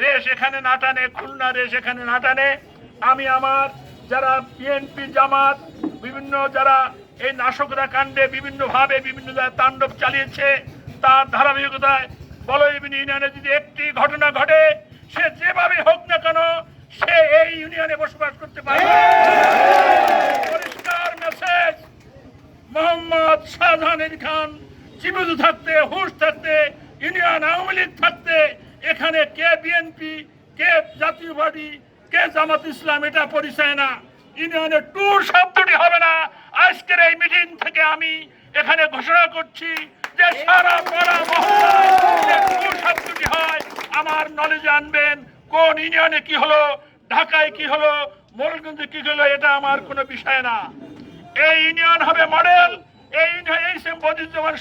রেশ এখানে না টানে, খুলনা রেশ এখানে না টানে। আমি আমার যারা বিএনপি জামাত, বিভিন্ন যারা এই নাশকরা কাণ্ডে বিভিন্নভাবে বিভিন্ন জায়গায় তাণ্ডব চালিয়েছে, তার ধারাবাহিকতায় বলয়বিন ইউনিয়নে যদি একটি ঘটনা ঘটে, সে যেভাবে হোক না কেন, সে এই ইউনিয়নে বসবাস করতে পারে পরিষ্কার মেসেজ মোহাম্মদ শাহজাহান খান, জীবিত থাকতে, হুশ থাকতে, ইউনিয়ন আওয়ামী লীগ থাকতে এখানে কে বিএনপি কে জাতীয় পার্টি, কে জামাত ইসলাম, এটা পরিচয় না। ইউনিয়নে ট্যুর শব্দটি হবে না। আজকের এই মিটিং থেকে আমি এখানে ঘোষণা করছি যে সারা পাড়া মহল্লায় যে ট্যুর শব্দটি হয়, আমার নলেজে আনবেন। কোন ইউনিয়নে কি হলো, ঢাকায় কি হলো, মোরলগঞ্জে কি হলো, এটা আমার কোনো বিষয় না। এই ইউনিয়ন হবে মডেল, এই ইউনিয়ন এই সেম বদিজ্যমান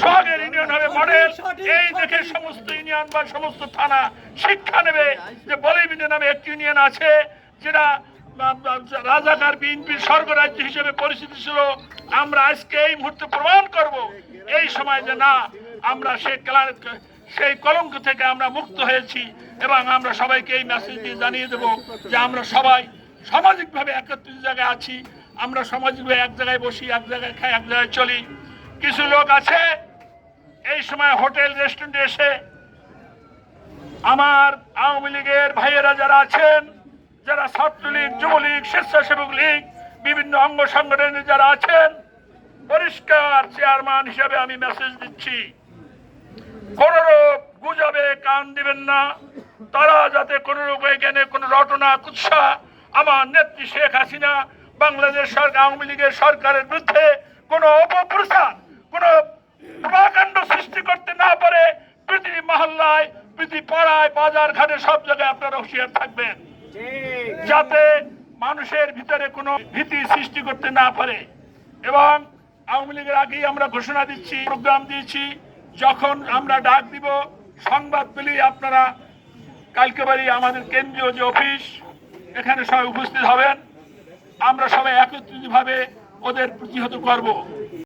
সোহাগের ইউনিয়ন হবে মডেল, এই দেখে সমস্ত বা সমস্ত থানা শিক্ষা নেবে যে বলিবিনে নামে একটি ইউনিয়ন আছে, যেটা রাজাকার বিএনপির স্বর্গরাজ্য হিসেবে পরিচিতি ছিল। আমরা আজকে এই মুহূর্তে প্রমাণ করব, এই সময় যে না, আমরা সেই সেই কলঙ্ক থেকে আমরা মুক্ত হয়েছি এবং আমরা সবাইকে এই মেসেজ দিয়ে জানিয়ে দেব যে আমরা সবাই সামাজিকভাবে একত্রিত জায়গায় আছি। আমরা সামাজিকভাবে এক জায়গায় বসি, এক জায়গায় খাই, এক জায়গায় চলি। কিছু লোক আছে, এই সময় হোটেল রেস্টুরেন্টে এসে আমার আওয়ামী লীগের ভাইয়েরা যারা আছেন, যারা ছাত্রলীগ, যুবলীগ, স্বেচ্ছাসেবক লীগ, বিভিন্ন অঙ্গ সংগঠনে যারা আছেন, পরিষ্কার চেয়ারম্যান হিসাবে আমি মেসেজ দিচ্ছি। কোন রূপ গুজবে কান দিবেন না। তারা যাতে কোন রূপে এখানে কোন রটনা, কুৎসা আমার নেত্রী শেখ হাসিনা, বাংলাদেশ সরকার, আওয়ামী লীগের সরকারের বিরুদ্ধে কোনো অপপ্রচার, কোনো প্রভাকাণ্ড সৃষ্টি করতে না পারে প্রতি মহল্লায় প্রতি পাড়ায় বাজার ঘাটে সব জায়গায় আপনারা হুঁশিয়ার থাকবেন। যাতে মানুষের ভিতরে কোনো ভীতি সৃষ্টি করতে না পারে। এবং আওয়ামী লীগের আগেই আমরা ঘোষণা দিচ্ছি, প্রোগ্রাম দিয়েছি, যখন আমরা ডাক দিব, সংবাদ পেলেই আপনারা কালকে বাড়ি আমাদের কেন্দ্রীয় যে অফিস, এখানে সবাই উপস্থিত হবেন। আমরা সবাই একত্রিতভাবে ওদের প্রতিহত করব।